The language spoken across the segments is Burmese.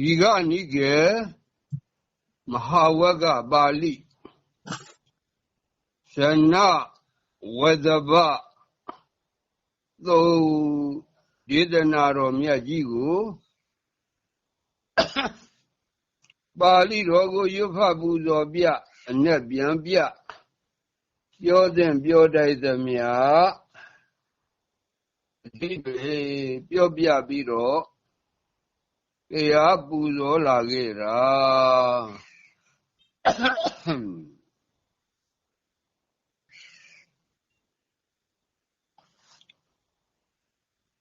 ဒီကနိကေမဟာဝကပါဠိဇနဝဒဘသုံးဒေသနာတော်မြတ်ကြီးကိုပါဠိတော်ကိုရွတ်ဖတ်ပူဇော်ပြအ내ပြန်ပြပြောတဲ့ပြောတိုက်သမျှအတိတ်ပြောပြပြီးတော့ တရားပူဇော်လာခဲ့တာ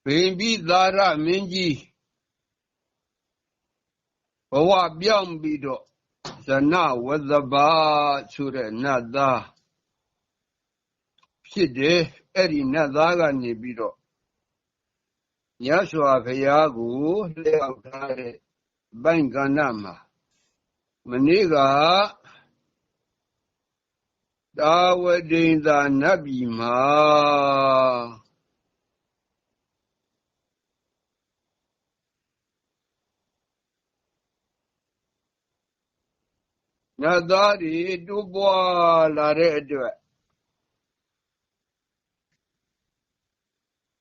ဘိမပိသာရမင်းကြီးဘဝပြောင်းပြီးတော့ဇနဝသဘာဆိုတဲ့နတ်သားဖြစ်တယ်အဲ့ဒီနတ်သားကနေပြီးတော့ မြတ်စွာဘုရားကိုလျှောက်ထားတဲ့ဘိုင်ကဏ္ဍမှာမနေ့ကတာဝတိန်သာနတ်ပြည်မှာနတ်သားတွေတိုးပွားလာတဲ့အတွက်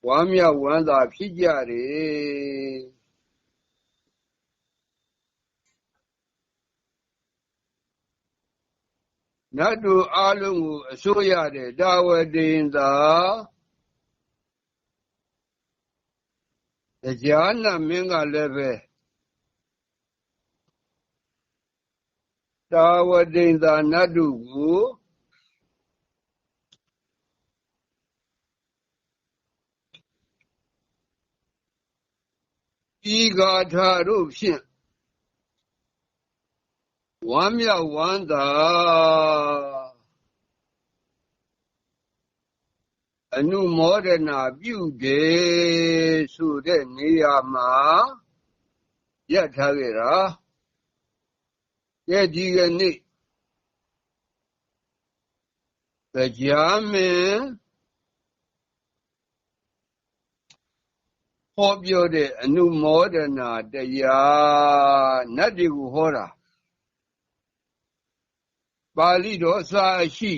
ဝမ်းမြောက်ဝမ်းသာဖြစ်ကြတယ်နတ်တို့အားလုံးကိုအစိုးရတဲ့ဒါဝတိန်သာတရားနာမင်းကလည်းပဲတာဝတိန်သာနတ်တို့ကို ဤဂါထာတို့ဖြင့်ဝမ်းမြောက်ဝမ်းသာအနုမောဒနာပြုတယ်ဆိုတဲ့နေရာမှာရထားခဲ့တာရဲ့ဒီကနေ့တရားမင်း ဟောပြောတဲ့အနုမောဒနာတရားနတ်တွေကိုဟောတာပါဠိတော်စာရှိ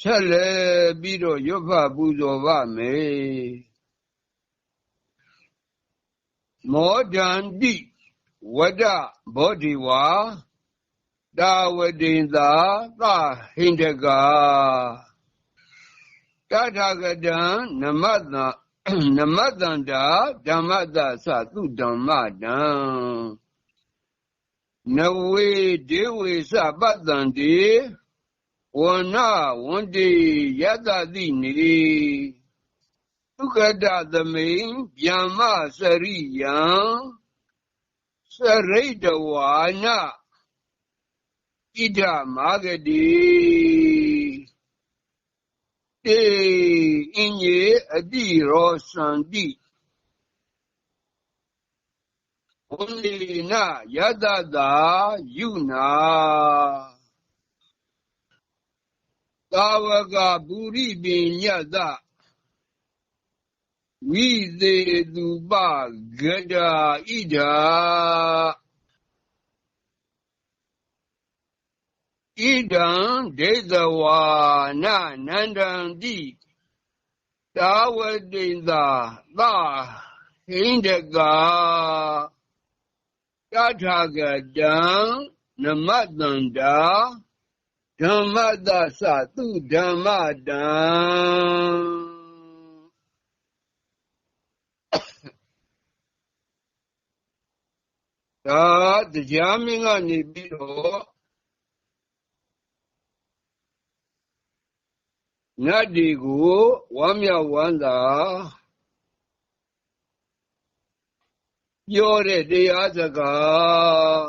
ဆက်လက်ပြီးတော့ရွတ်ဖပူဇော်ပါမယ်မောဒန္တိဝဒဘောဓိဝါတာဝတိန်သာသဟိန္ဒကာ တထာဂတံနမတ္တနမတ္တန္တာဓမ္မတ္တသသုဓမ္မတံနဝေဒေဝေသပတ္တန္တိဝနဝန္တိယတတိနေသုခတသမိန်ဗျမ္မစရိယံစရိတဝါနဣဒမာဂတိ တေအင်းကြီးအတိရောစန္တိဝန္ဒီနယတတာယုနာသာဝကပုရိပိညတဝိသေသူပဂဒာ ဣဒာဣဒံဒေသဝါနနန္ဒံတိတာဝတိန်သာသဟိန္ဒကာတထာဂတံနမတန္တာဓမ္မတသသူဓမ္မတံဒါတရားမင်းကနေပြီးတော့ နတ်ဒီကိုဝမ်းမြောက်ဝမ်းသာပြောတဲ့တရားစကား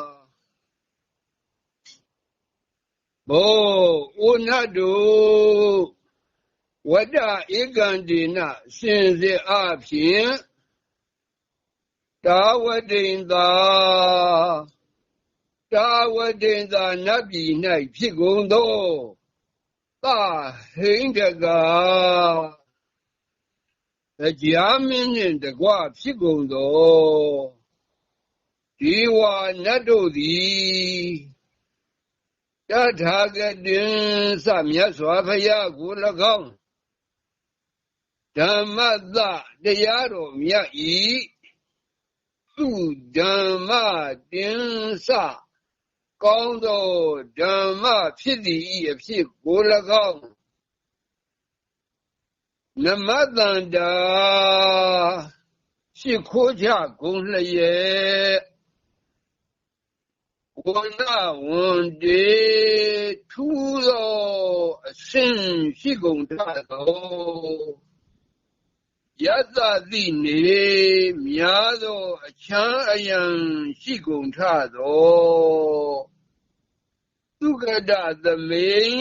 ဘောဥနတ်တို့ဝဒဧကံဒီနစင်စစ်အဖြစ်တာဝတိန်သာတာဝတိန်သာနတ်ပြည်၌ဖြစ်ကုန်သော သဟိန္ဒကာတရားမင်းနှင့်တကွဖြစ်ကုန်သောဒီဝါနတ်တို့သည်တထာဂတင်စမြတ်စွာဘုရားကို၎င်းဓမ္မသတ ကောင်းသောဓမ္မဖြစ်သည်ဤအဖြစ်ကို၎င်းနမတန္တာရှိခိုးကြဂုံလျက်ဝန္ဒဝန်တေထူသောအစဉ်ရှိကုန်ထသော ယသတိနေများသောအချမ်းအယံရှိကုန်ထသောသုကတသမိန်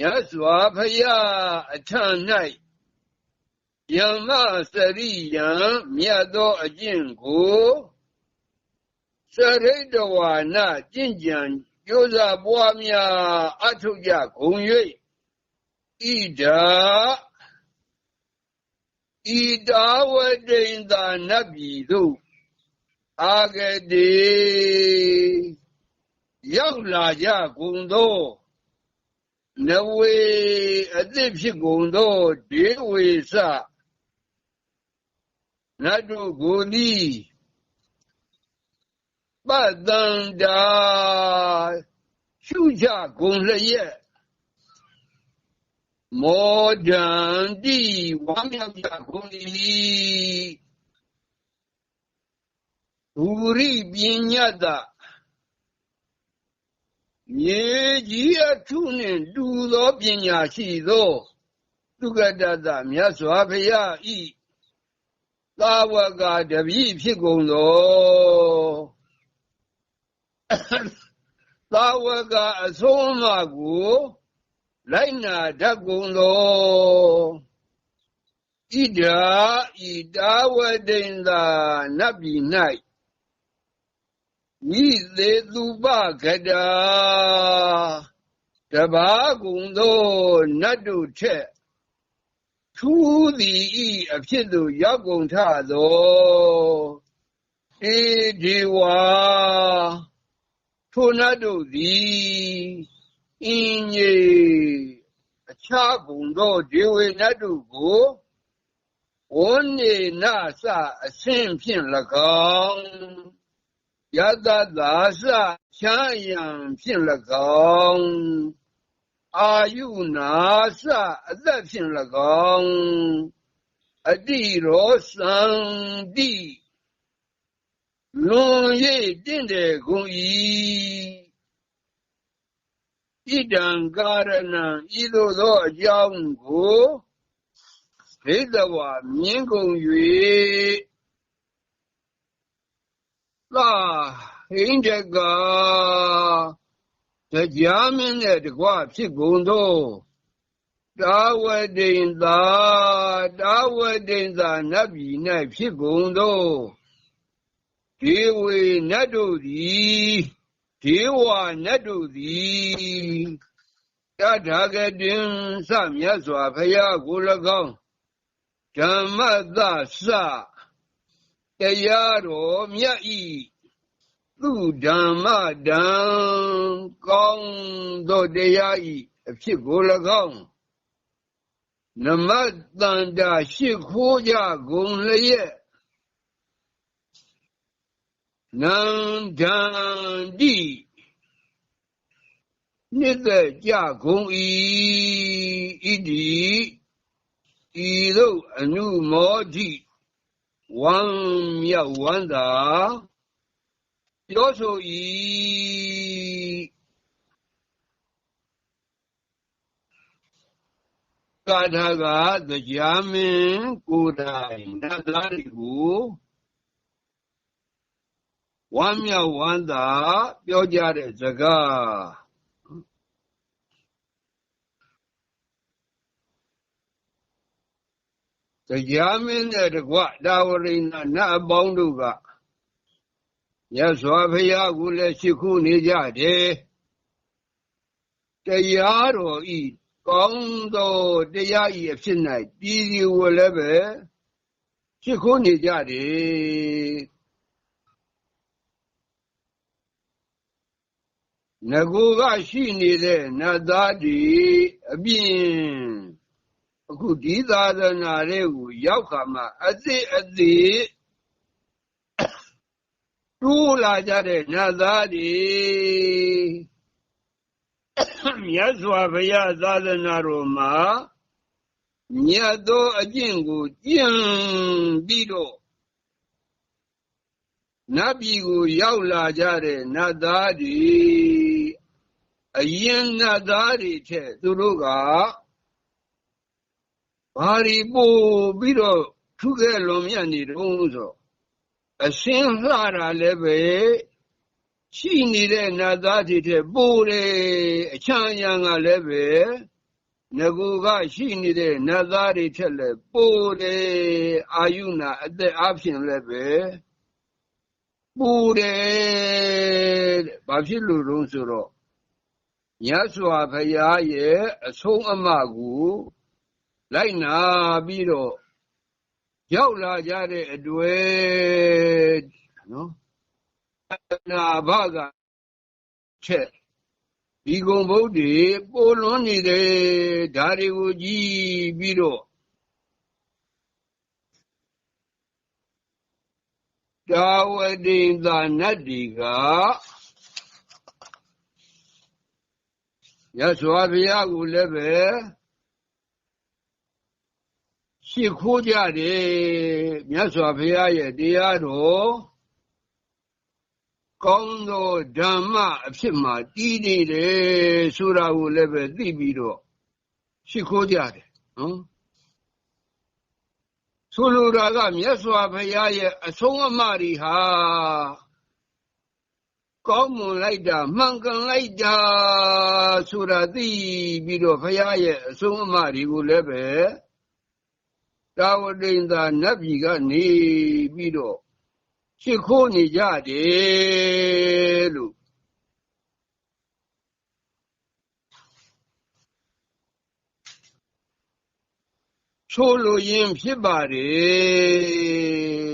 ရသောဖယားအထံ၌ယမစရိယံမြတ်သောအကျင့်ကိုစရိတဝါနကျင့်ကြံကြိုးစားပွားများအထုကြဂုံ၍ဣဒာ ဣတာဝတိန်သာနတ်ပြည်သို့အာဂတိရောက်လာကြကုန်သောနဝေအသစ်ဖြစ်ကုန်သောဒေဝေစနတ်တို့ကိုဤပတန္တာရှုကြကုန်လျက် မောဒန္တိဝမ်းမြောက်ကြကုန်၏ဘူရိပညာတမြေကြီးအထုနှင့်တူသောပညာရှိသောသုကတတမြတ်စွာဘုရားဤသာဝကတပည့်ဖြစ်ကုန်သောသာဝကအဆုံးအမကို လိုက်နာတတ်ကုန်သောဣဒာဣတာဝတိန်သာနတ်ပြည်၌ဤသေးသူပကတာတဘာကုံသောနတ်တို့ထက်ထူးသည်ဤအဖြစ်သို့ရောက်ကုန်ထသောဧဒီဝါထိုနတ်တို့သည် အင်းကြီးအခြားကုံသောဒေဝေနတ်တို့ကိုဝန္နေနစအဆင့်ဖြင့်၎င်းယတသာစချမ်းယံဖြင့်၎င်းအာယုနာစအသက်ဖြင့်၎င်းအတိရောစံတိလွန်၍တင့်တယ်ကုန်၏ ဣဒံကာရဏံဤသို့သောအကြောင်းကိုဘိဒဝါမြင်ကုန်၍သာဟိန္ဒကတရားမင်းနဲ့တကွဖြစ်ကုန်သောတာဝတိန်သာတာဝတိန်သာနတ်ပြည်၌ဖြစ်ကုန်သောဒေဝေနတ်တို့သည် ဒေဝနတ်တို့သည်တထာဂတင်စမြတ်စွာဘုရားကို၎င်းဓမ္မသစတရားတော်မြတ်ဤသူဓမ္မတံကောင်းသောတရားဤအဖြစ်ကို၎င်းနမတန္တာရှိခိုးကြကုန်လျက် နန္ဒန္တိနှစ်သက်ကြကုန်၏ဣတိဤသို့အနုမောတိဝမ်းမြောက်ဝမ်းသာပြောဆို၏ကာထာကတရားမင်းကိုယ်တိုင်နတ်သားတွေကို ဝမ်းမြောက်ဝမ်းသာပြောကြတဲ့စကားတရားမင်းနဲ့တကွတာဝရိဏနတ်အပေါင်းတို့ကမြတ်စွာဘုရားကိုလည်းရှိခိုးနေကြတယ်တရားတော်ဤကောင်းသောတရားဤအဖြစ်၌ပြည်စီဝလည်းပဲဖြစ်ခိုးနေကြတယ် ငကိုကရှိနေတဲ့နတ်သားတွေအပြင်အခုဒီသာသနာတွေကိုရောက်ခါမှအသေးအသေးတိုးလာကြတဲ့နတ်သားတွေမြတ်စွာဘုရားသာသနာတော်မှာမြတ်သောအကျင့်ကိုကျင့်ပြီးတော့နတ်ပြည်ကိုရောက်လာကြတဲ့နတ်သားတွေ အရင်နတ်သားတွေထက်သူတို့ကဘာရီပို့ပြီးတော့ထုခဲ့လွန်မြတ်နေတုံးဆိုအစင်းလှတာလည်းပဲရှိနေတဲ့နတ်သားတွေထက်ပိုတယ်အချမ်းရံကလည်းပဲငကူကရှိနေတဲ့နတ်သားတွေထက်လည်းပိုတယ်အာယုနာအသက်အဖြစ်လည်းပဲပူတယ်ဘာဖြစ်လို့လဲဆိုတော့ မြတ်စွာဘုရားရဲ့အဆုံးအမကိုလိုက်နာပြီးတော့ရောက်လာကြတဲ့အတွေ့နော်နာဘကချက်ဒီကုံဘုဒ္ဓေပိုလွန်နေတယ်ဒါတွေကိုကြည့်ပြီးတော့တာဝတိသာနတ်ဒီက ရသော်ဘုရားကိုလည်းပဲရှိခိုးကြတယ်မြတ်စွာဘုရားရဲ့တရားတော်ကောင်းသောဓမ္မအဖြစ်မှာတည်နေတယ်ဆိုတာကိုလည်းပဲသိပြီးတော့ရှိခိုးကြတယ်နော်ဆိုလိုတာကမြတ်စွာဘုရားရဲ့အဆုံးအမတွေဟာ ကောင်းမွန်လိုက်တာမှန်ကန်လိုက်တာဆိုတာသိပြီးတော့ဘုရားရဲ့အဆုံးအမတွေကိုလည်းပဲတာဝတိန်သာနတ်ပြည်ကနေပြီးတော့ရှ िख ိုးနေကြတယ်လို့ချိုးလို့ရင်ဖြစ်ပါတယ်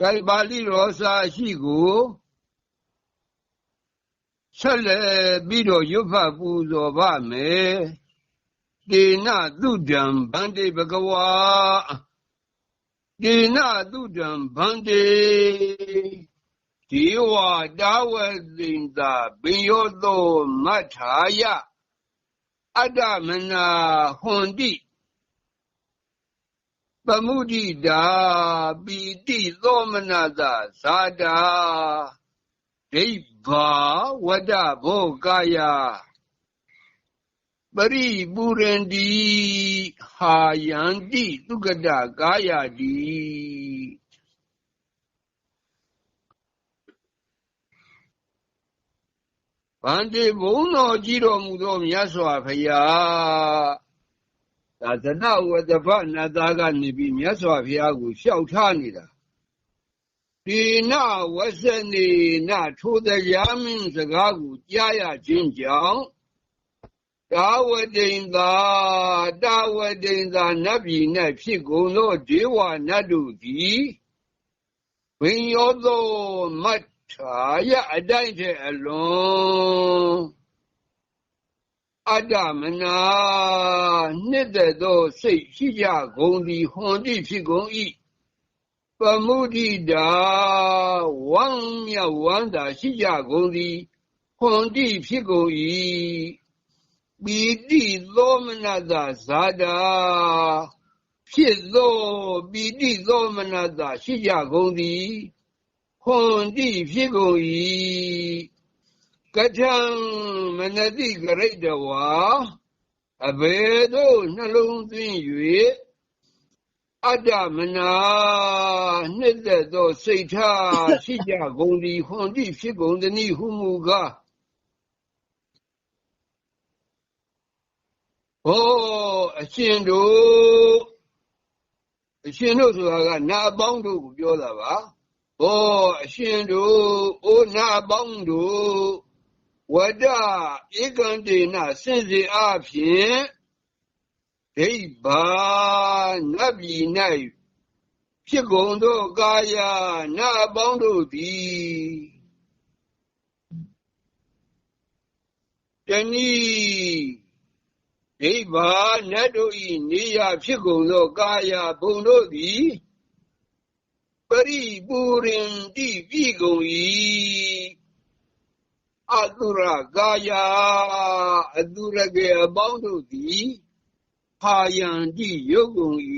ကိုင်ပါဠိရောစာရှိကိုဆက်လက်ပြီးတော့ရွတ်ဖတ်ပူဇော်ပါမယ်တေနသုဒံဗန္တိဘဂဝါတေနသုဒံဗန္တိဒီဝတာဝသိင်္သာဘိယောသောမထာယအတ္တမနာဟွန်တိ ပမုဒိတာပိတိသောမနတာဇာတာဒိဗ္ဗာဝဒဘောကာယပရိပူရန္တိဟာယန္တိသုကတကာယတိဗန္တိဘုံတော်ကြည်တော်မူသောမြတ်စွာဘုရား သာသနာဝတ္တဖနတ်သားကနေပြီးမြတ်စွာဘုရားကိုလျှောက်ထားနေတာဒီနဝဆနေနထိုတရားမင်းစကားကိုကြားရခြင်းကြောင့်တာဝတိန်သာတာဝတိန်သာနတ်ပြည်၌ဖြစ်ကုန်သောဒေဝနတ်တို့သည်ဘိယောသောမတ်ထာယအတိုင်းတဲ့အလွန် အတ္တမနာနှစ်သက်သောစိတ်ရှိကြကုန်သည်ဟွန်တိဖြစ်ကုန်၏ပမုဒိတာဝမ်းမြဝမ်းသာရှိကြကုန်သည်ဟွန်တိဖြစ်ကုန်၏ပီတိသောမနတာဇာတာဖြစ်သောပီတိသောမနတာရှိကြကုန်သည်ဟွန်တိဖြစ်ကုန်၏ ကထံမနတိကရိတဝါအဘေတို့နှလုံးသွင်း၍အတ္တမနာနှစ်သက်သောစိတ်ထားရှိကြကုန်သည်ဟွန်တိဖြစ်ကုန်သည်ဟုမူကားဟောအရှင်တို့အရှင်တို့ဆိုတာကနာအပေါင်းတို့ကိုပြောတာပါဘောအရှင်တို့အိုနာပေါင်းတို့ ဝဒဧကံတေနစင်စီအဖြင့်ဒိဗ္ဗာနတ်ပြည်၌ဖြစ်ကုန်သောကာယနာအပေါင်းတို့သည်တဏီဒိဗ္ဗာနတ်တို့၏နေရာဖြစ်ကုန်သောကာယဘုံတို့သည်ပရိပူရင်တိပြီကုန်၏ အတုရကာယအတုရကေအပေါင်းတို့သည်ဖာယံတိယုတ်ကုန်၏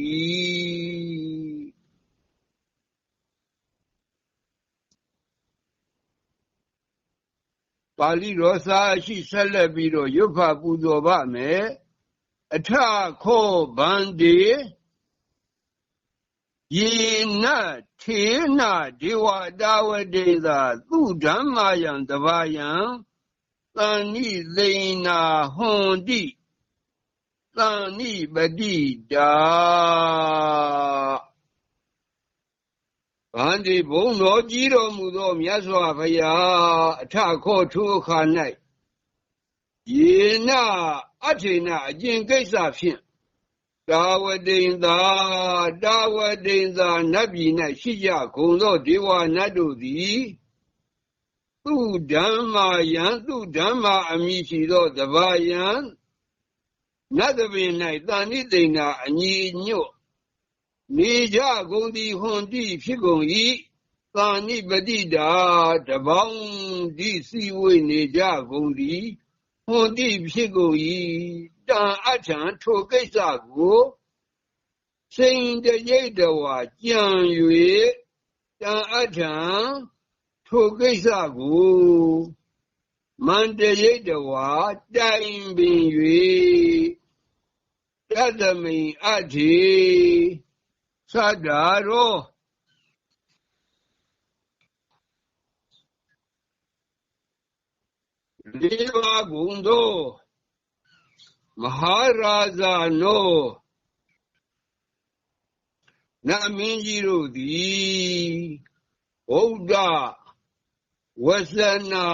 ပါဠိတော်စာရှိဆက်လက်ပြီးတော့ရုပ်ဖပူဇော်ပါမယ်အထခောဗန္တိယေနထေနဒေ ဝတာဝတေသာသူဓမ္မာယံတဘာယံသန္နိသိနာဟွန်တိသန္နိပတိတာဗန္ဒီဘုံတော်ကြီး တော်မူသောမြတ်စွာဘုရားအထခောထိုအခါ၌ယေနအထေနအကျင့်ကိစ္စဖြင့်တာဝတိန်သာတာဝတိန်သာနတ်ပြည်၌ရှိကြကုန်သောဒေဝနတ်တို့သည်သူဓမ္မာယံသူဓမ္မာအမိရှိသောတဘာယံနတ်တပင်၌တန်နိတိန်နာအညီညွတ်နေကြကုန်သည်ဟွန်တိဖြစ်ကုန်၏သာနိပတိတာတပေါင်းဒီစီဝေနေကြကုန်သည်ဟွန်တိဖြစ်ကုန်၏ တန်အထံထိုကိစ္စကိုစိန်တရိတ်တော်ကြံ၍တန်အထံထိုကိစ္စကိုမန္တရိတ်တော်တိုင်ပင်၍တသမိန်အထေသ တ္တာရောလေးပါးဂုံသောမဟာရာဇာနောနမင်းကြီးတို့သည်ဘုဒ္ဓဝဆနာ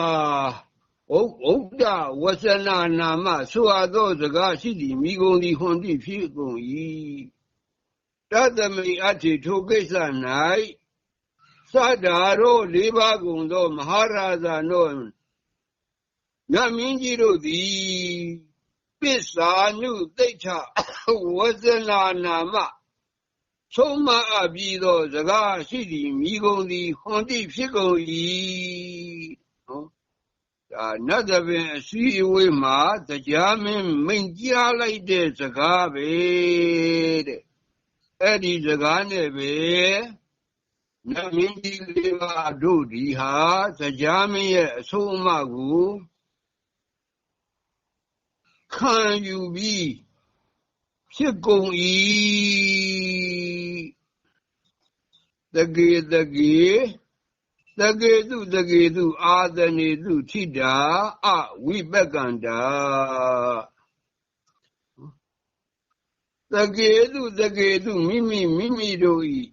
ဩဩဒဝဆနာနာမဆိုအပ်သောစကားရှိသည်မိဂုံသည်ဟွန်သည်ဖြစ်ကုန်၏တသမိအတ္ထိထိုကိစ္စ၌သတ္တာရောလေးပါးကုန်သောမဟာရာဇာနောနမင်းကြီးတို့သည် ပစ္စာနုသိဋ္ဌဝဇနာနာမဆုံးမအပ်ပြီးသောစကားရှိသည်မိဂုံသည်ဟွန်တိဖြစ်ကုန်၏နော်ဒါနတ်သဘင်အစည်းအဝေးမှာတရားမင်းမိန်ကြားလိုက်တဲ့စကားပဲတဲ့အဲ့ဒီစကားနဲ့ပဲနတ်မင်းကြီးလေးပါတို့ဒီဟာတရားမင်းရဲ့အဆုံးအမကို ခံယူပြီးဖြစ်ကုန်၏တကေတကေတကေတုတကေတုအာသနေတုထိတာအဝိပကန္တာတကေတုတကေတုမိမိမိမိတို့၏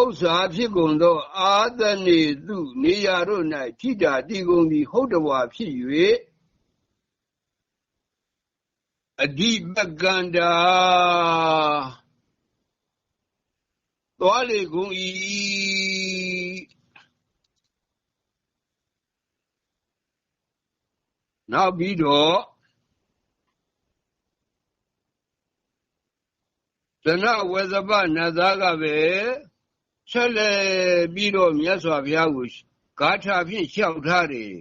ဥစ္စာဖြစ်ကုန်သော အာသနေတုနေရာတို့၌ထိတာတည်ကုန်သည်ဟုတ်တော်ဖြစ်၍ အဓိပကန္တာသွားလေကုန်၏နောက်ပြီးတော့သနဝေဇပနတ်သားကပဲဆက်လက်ပြီးတော့မြတ်စွာဘုရားကိုဂါထာဖြင့်လျှောက်ထားတယ်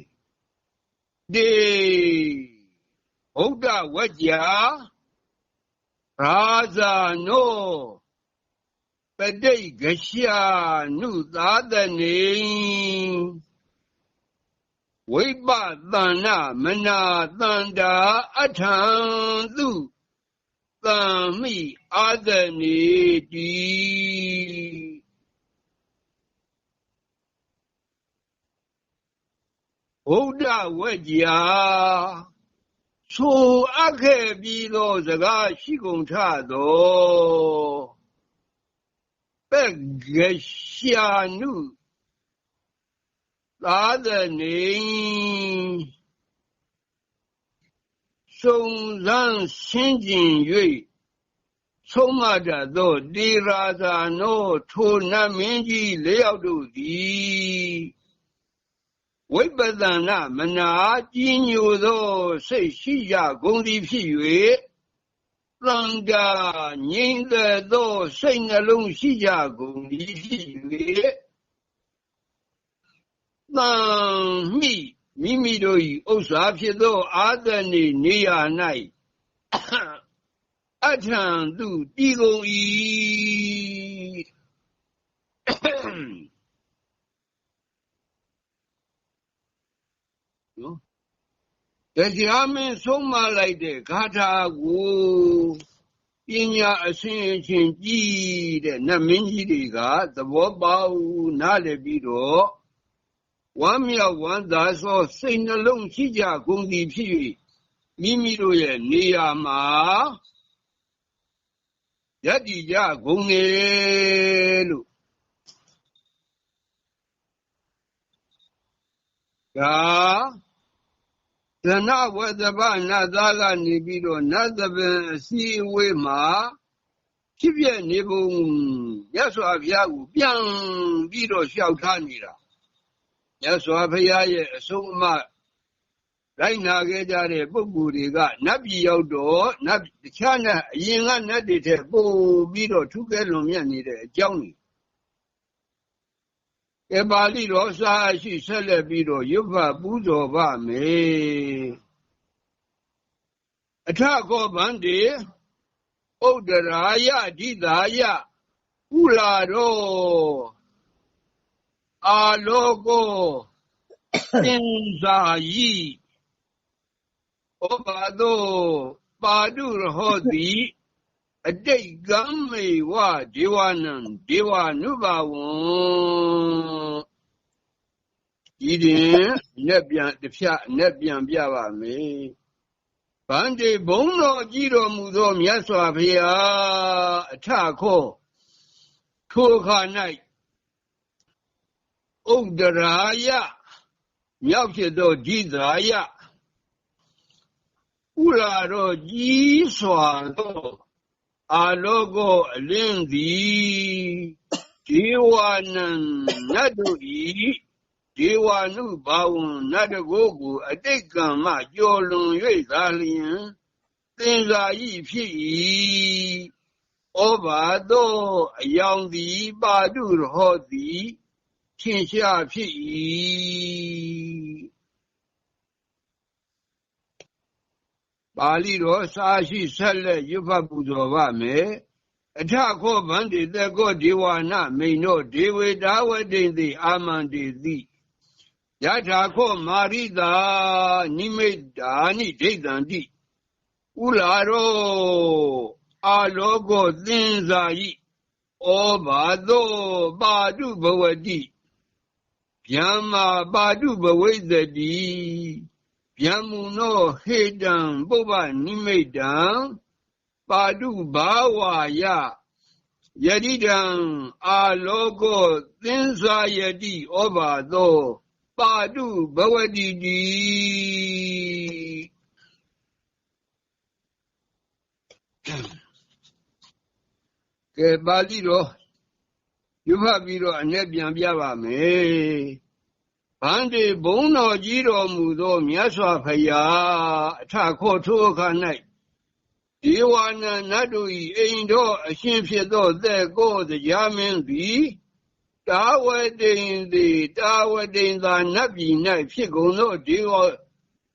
ဒီ ဘုဒ္ဓဝကြရာဇာနောပတိတ်ကရှာနုသာတနေဝိပသန္နမနာတန္တာအထံသူသံမိအာသနေတိဘုဒ္ဓဝကြ ဆိုအပ်ခဲ့ပြီးသောစကားရှိကုန်ထသောပက်ကရှာနုသာသနေစုံစမ်းရှင်းကျင်၍ဆုံးမတတ်သောတေရာဇာနောထိုနတ်မင်းကြီးလေးယောက်တို့သည် ဝိပဿနာမနာကြီးညိုသောစိတ်ရှိကြကုန်သည်ဖြစ်၍သံဃာငြိမ့်သက်သောစိတ်နှလုံးရှိကြကုန်သည်ဖြစ်၍သံမိမိမိတို့၏ဥစ္စာဖြစ်သောအာသ နေနေရာ၌အထံသူတည်ကုန်၏နော်တရားမင်းဆုံးမလိုက်တဲ့ဂါထာကိုပညာအစဉ်အချင်းကြီးတဲ့နတ်မင်းကြီးတွေကသဘောပေါက်နားလည်ပြီးတော့ဝမ်းမြောက်ဝမ်းသာသောစိတ်နှလုံးရှိကြကုန်သည်ဖြစ်၍မိမိတို့ရဲ့နေရာမှာယက်တီကြဂုံနေလို့ဒါ သနဝတ္တပနတ်သားကနေပြီးတော့နတ်သပင်အစည်းအဝေးမှာဖြစ်ပြနေပုံရသော်ဘုရားကိုပြန်ပြီးတော့လျှောက်ထားနေတာရသော်ဘုရားရဲ့အဆုံးအမလိုက်နာခဲ့ကြတဲ့ပုဂ္ဂိုလ်တွေကနတ်ပြည်ရောက်တော့နတ်တခြားနဲ့အရင်ကနတ်တွေထက်ပိုပြီးတော့ထုခဲလွန်မြတ်နေတဲ့အကြောင်းကြီး ကဲပါဠိတော်စာရှိဆက်လက်ပြီးတော့ရွတ်ဖပူဇော်ပါမယ်အထခောဗန္တိဥဒရာယဒိသာယဥလာတော်အာလောကောသင်္ဇာယိဩဘာသောပါတုရဟောတိ အတိတ်ကံမေဝဒေဝနံဒေဝနုဘဝံဤတင်နဲ့ပြန်တစ်ဖြတ်နဲ့ပြန်ပြပါမယ်ဗန္တိဘုံတော်ကြည်တော်မူသောမြတ်စွာဘုရားအထခောထိုခါ၌ဥဒ္ဒရာယမြောက်ဖြစ်သောဒီသာယဥလာတော်ကြီးစွာသော အာလောကောအလင်းသည်ဒေဝနံနတ်တို့ဤဒေဝနုဘာဝံနတ်တကိုကို အတိတ်ကံမှကြော်လွန်၍သာလျင်သင်္ဇာဤဖြစ်၏ဩဘာသောအယောင်သည်ပါတုရဟောသည်ထင်ရှားဖြစ်၏ ပါဠိတော်စာရှိဆက်လက်ရွတ်ဖတ်ပူဇော်ပါမယ်အထခောဗန္တိတေကောဒေဝနာမိန်တို့ဒေဝေတာဝတိတိအာမန္တိတိယထာခောမာရိတာနိမိတ်တာနိဒိဋ္ဌံတိဥလာရောအာလောကောသင်္ဇာယိဩဘာသောပါတုဘဝတိဗျမ္မာပါတုဘဝိသတိ ဗျမ္မုနောဟေတံပုပ္ပနိမိတံပါတုဘာဝယယတိတံအာလောကောသင်္ဇာယတိဩဘာသောပါတုဘဝတိတိကဲပါဠိတော်ယူဖတ်ပြီးတော့အ내ပြန်ပြပါမယ် ဗန္တိဘုံတော်ကြီးတော်မူသောမြတ်စွာဘုရားအထခောထိုအခါ၌ဒီဝါနနတ်တို့၏အိမ်တော်အရှင်ဖြစ်သောသက်ကိုတရားမင်းသည်တာဝတိန်သည်တာဝတိန်သာနတ်ပြည်၌ဖြစ်ကုန်သောဒီဝ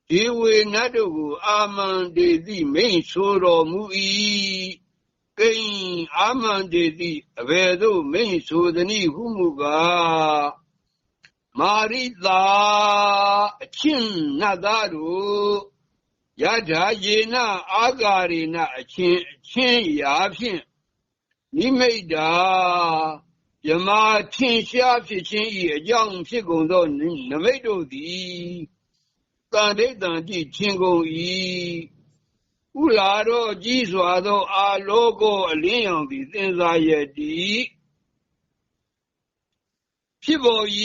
ဒီဝေနတ်တို့ကို အာမန္တေတိမိန်ဆိုတော်မူ၏ကိဉ္အာမန္တေတိအဘယ်သို့မိန်ဆိုသည်ဟုမူကား မာရိတာအချင်းနတ်သားတို့ယထာယေနအာဂါရေနအချင်းအချင်းရာဖြင့်နိမိတ်တာယမထင်ရှားဖြစ်ခြင်း၏အကြောင်းဖြစ်ကုန်သောနမိတ်တို့သည်တန်ဒိဋ္ဌံတိထင်ကုန်၏ဥလာတော့ကြီးစွာသောအာလောကောအလင်းရောင်သည်သင်္သာယတိ ဖြစ်ပေါ်၏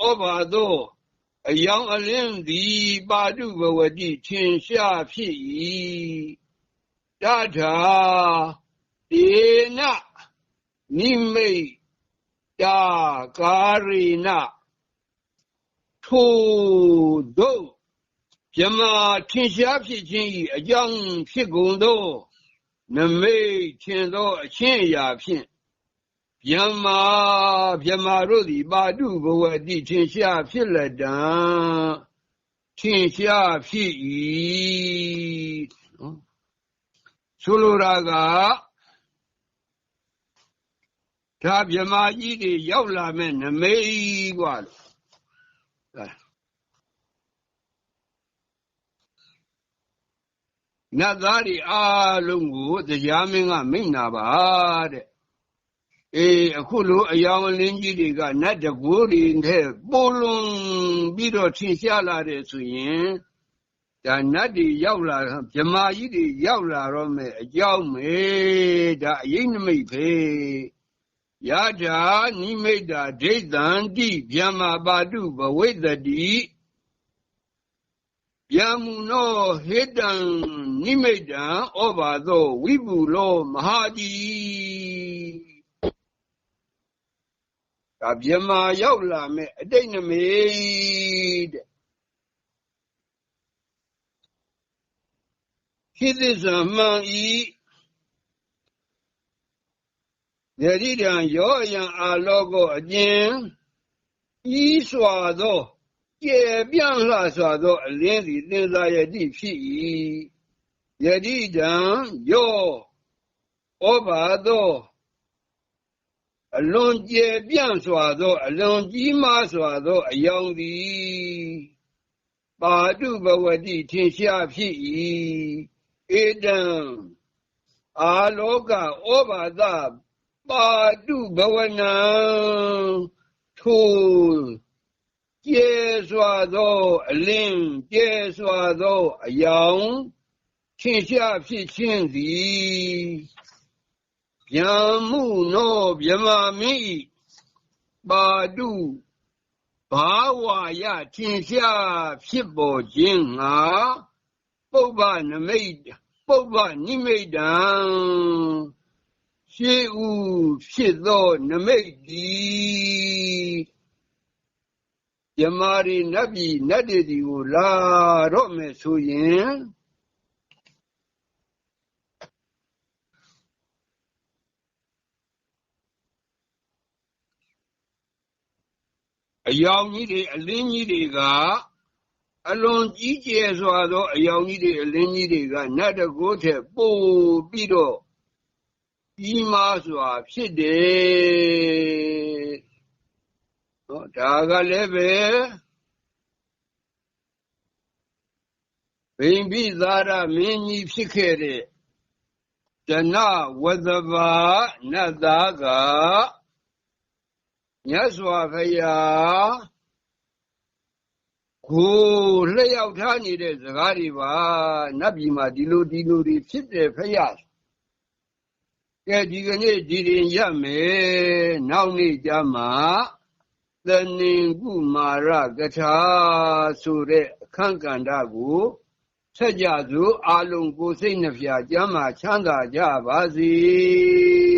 ဩဘာသောအယောင်အလင်းသည်ပါတုဘဝတိထင်ရှားဖြစ်၏တထာဒေနနိမိတ်တာကာရိနထိုတို့မြမထင်ရှားဖြစ်ခြင်း၏အကြောင်းဖြစ်ကုန်သောနမိတ်ထင်သောအချင်းအရာဖြင့် ဗျမ္မာဗျမ္မာတို့သည်ပါတုဘဝတိထင်ရှားဖြစ်လက်တံထင်ရှားဖြစ်၏နော်ဆိုလိုတာကဒါမြမကြီးတွေရောက်လာမဲ့နမိတ်กว่าနတ်သားတွေအားလုံးကိုတရားမင်းကမိန့်နာပါတဲ့ အေးအခုလိုအယောင်အလင်းကြီးတွေကနတ်တကူတွေနဲ့ပိုလွန်ပြီးတော့ထင်ရှားလာတယ်ဆိုရင်ဒါနတ်တွေရောက်လာဗြမာကြီးတွေရောက်လာတော့မယ်အကြောင်းမေဒါအရေးနမိတ်ဖေယထာနိမိတ်တာဒိဋ္ဌံတိဗြမာပါတုဘဝိတ္တိဗျာမုနောဟေတံနိမိတ်တံဩဘာသောဝိပုလောမဟာတိ ဒါဗြမာရောက်လာမဲ့အတိတ်နမိတ်တဲ့ခိသစ္စာမှန်ဤယတိတံယောအယံအာလောကောအကျဉ်ဤစွာသောကျယ်ပြန့်လှစွာသောအလင်းစီသင်္သာယတိဖြစ်၏ယတိတံယောဩဘာသော အလွန်ကျယ်ပြန့်စွာသော အလွန်ကြီးမားစွာသော အယောင်သည် ပါတုဘဝတိထင်ရှားဖြစ်၏ဧတံအာလောကဩဘာသပါတုဘဝနံထိုကျဲစွာသော အလင်းကျဲစွာသော အယောင်ထင်ရှားဖြစ်ခြင်းသည် ဗျာမှုနောဗျမမင်းပါတုဘာဝယထင်ရှားဖြစ်ပေါ်ခြင်းငါပုပ္ပနမိတ်ပုပ္ပနိမိတ်တံရှိဥဖြစ်သောနမိတ်သည်ယမာရီနတ်ပြည်နတ်တွေဒီကိုလာတော့မယ်ဆိုရင် အယောင်ကြီးတွေအလင်းကြီးတွေကအလွန်ကြီးကျယ်စွာသော အယောင်ကြီးတွေအလင်းကြီးတွေကနတ်တကိုးထက်ပိုပြီးတော့ကြီးမားစွာဖြစ်တယ်နော်ဒါကလည်းပဲဘိမ္ပိသာရမင်းကြီးဖြစ်ခဲ့တဲ့တဏဝသဘာနတ်သားက မြတ်စွာဘုရားကိုလျှောက်ထားနေတဲ့စကားတွေပါနတ်ပြည်မှာဒီလိုဒီလိုတွေဖြစ်တယ်ဖယားကဲဒီကနေ့ဒီရင်ရမယ်နောက်နေ့ကျမှသနင်ကုမာရကထာဆိုတဲ့အခန့်ကန္တကိုဆက်ကြစို့အာလုံးကိုစိတ်နှဖျားကျမ်းမာချမ်းသာကြပါစေ